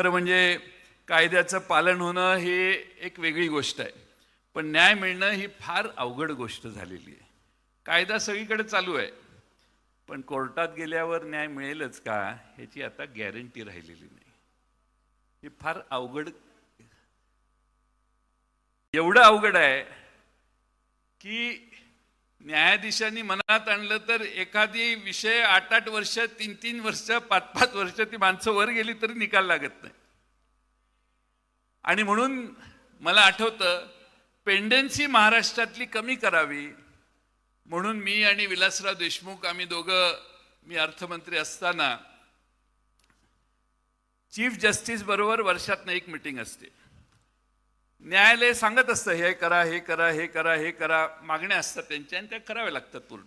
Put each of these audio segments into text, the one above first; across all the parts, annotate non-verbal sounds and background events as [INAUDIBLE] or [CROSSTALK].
खरं म्हणजे कायद्याचं पालन होणं हे एक वेगळी गोष्ट आहे. पण न्याय मिळणं ही फार अवघड गोष्ट झालेली आहे. कायदा सगळीकडे चालू आहे. पण कोर्टात गेल्यावर न्याय मिळेलच का ह्याची आता गॅरंटी राहिलेली नाही. हे फार अवघड एवढं अवघड आहे की न्यायाधीशांनी मनात आणलं तर एखादी विषय आठ आठ वर्ष तीन तीन वर्ष पाच पाच वर्ष ती माणसं वर गेली तरी निकाल लागत नाही. आणि म्हणून मला आठवतं पेंडन्सी महाराष्ट्रातली कमी करावी म्हणून मी आणि विलासराव देशमुख आम्ही दोघं मी अर्थमंत्री असताना चीफ जस्टिस बरोबर वर्षातनं एक मिटिंग असते. न्यायालय सांगत असतं हे करा हे करा हे करा हे करा. मागण्या असतात त्यांच्या आणि त्या कराव्या लागतात पूर्ण.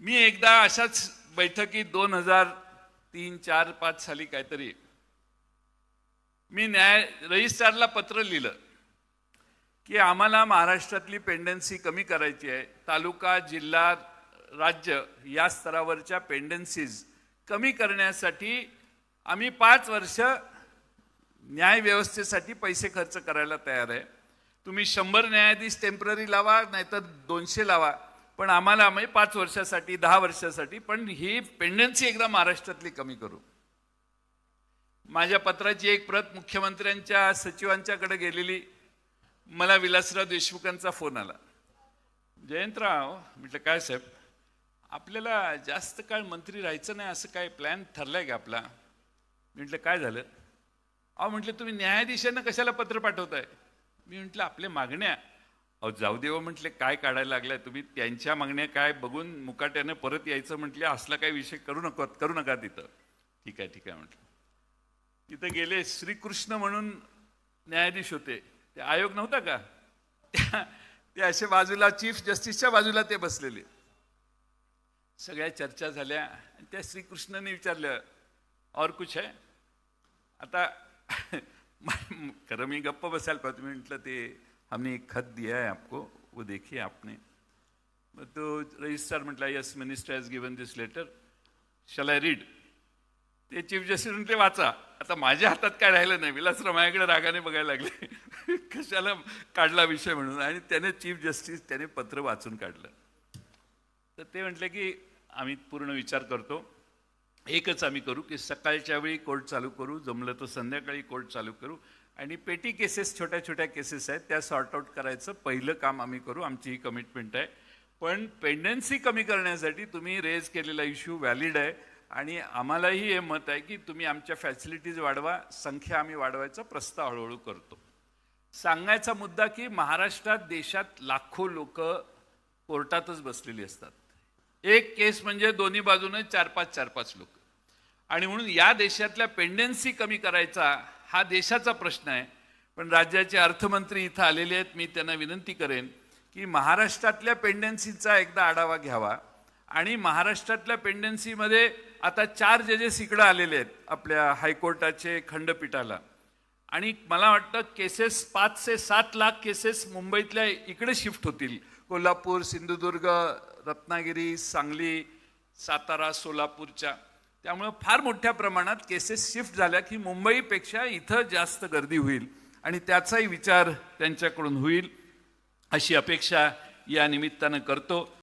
मी एकदा अशाच बैठकीत दोन हजार तीन चार पाच साली काहीतरी मी न्याय रजिस्ट्रारला पत्र लिहिलं की आम्हाला महाराष्ट्रातली पेंडन्सी कमी करायची आहे. तालुका जिल्हा राज्य या स्तरावरच्या पेंडन्सीज कमी करण्यासाठी आम्ही पाच वर्ष न्याय व्यवस्थेसाठी पैसे खर्च करायला तयार आहे. तुम्ही शंभर न्यायाधीश टेंपररी लावा नाहीतर दोनशे लावा. पण आम्हाला आम्ही पाच वर्षासाठी दहा वर्षासाठी पण ही पेंडन्सी एकदा महाराष्ट्रातली कमी करू. माझ्या पत्राची एक प्रत मुख्यमंत्र्यांच्या सचिवांच्याकडे गेलेली. मला विलासराव देशमुखांचा फोन आला. जयंतराव म्हटलं काय साहेब आपल्याला जास्त काळ मंत्री राहायचं नाही असं काय प्लॅन ठरलाय का आपला? म्हटलं काय झालं? अहो म्हटलं तुम्ही न्यायाधीशांना कशाला पत्र पाठवताय? मी म्हटलं आपल्या मागण्या. अहो जाऊ देव हो, म्हटले काय काढायला लागलाय तुम्ही? त्यांच्या मागण्या काय? बघून मुकाट्यानं परत यायचं म्हटले असला काही विषय करू नको करू नका तिथं. ठीक आहे ठीक आहे म्हटलं. तिथं गेले श्रीकृष्ण म्हणून न्यायाधीश होते. ते आयोग नव्हता का? ते असे बाजूला चीफ जस्टिसच्या बाजूला ते बसलेले. सगळ्या चर्चा झाल्या आणि त्या श्रीकृष्णाने विचारलं और कुछ है? आता [LAUGHS] खरं मी गप्प बसायला पाहिजे मी म्हटलं ते हमने एक खत दिया है आपको वो देखिए आपने। मग तो रजिस्ट्रार म्हटला yes minister has given this letter shall I read ते चीफ जस्टिस म्हटले वाचा. आता माझ्या हातात काय राहिलं नाही विलासराव माझ्याकडे रागाने बघायला लागले. [LAUGHS] कशाला काढला विषय म्हणून? आणि त्याने चीफ जस्टिस त्याने पत्र वाचून काढलं. तर ते म्हटले की आम्ही पूर्ण विचार करतो. एकच आम्ही करू की सकाळच्या वेळी कोर्ट चालू करू जमलं तर संध्याकाळी कोर्ट चालू करू. आणि पेटी केसेस छोट्या छोट्या केसेस आहेत त्या सॉर्ट आउट करायचं. पहिलं काम आम्ही करू आमची ही कमिटमेंट आहे. पण पेंडन्सी कमी करण्यासाठी तुम्ही रेज केलेला इश्यू व्हॅलिड आहे. आणि आम्हालाही हे मत आहे की तुम्ही आमच्या फॅसिलिटीज वाढवा संख्या आम्ही वाढवायचा प्रस्ताव हळूहळू करतो. सांगायचा मुद्दा की महाराष्ट्रात देशात लाखो लोक कोर्टातच बसलेली असतात. एक केस म्हणजे दोन्ही बाजूने चार पाच चार पाच लोक. आणि म्हणून या देशातल्या पेंडन्सी कमी करायचा हा देशाचा प्रश्न आहे. पण राज्याचे अर्थमंत्री इथं आलेले आहेत मी त्यांना विनंती करेन की महाराष्ट्रातल्या पेंडन्सीचा एकदा आढावा घ्यावा. आणि महाराष्ट्रातल्या पेंडन्सीमध्ये आता चार जजेस इकडं आलेले आहेत आपल्या हायकोर्टाचे खंडपीठाला. आणि मला वाटतं केसेस पाच ते सात लाख केसेस मुंबईतल्या इकडे शिफ्ट होतील. कोल्हापूर सिंधुदुर्ग रत्नागिरी सांगली सातारा सोलापूरच्या. त्यामुळं फार मोठ्या प्रमाणात केसेस शिफ्ट झाल्या की मुंबईपेक्षा इथं जास्त गर्दी होईल. आणि त्याचाही विचार त्यांच्याकडून होईल अशी अपेक्षा या निमित्तानं करतो.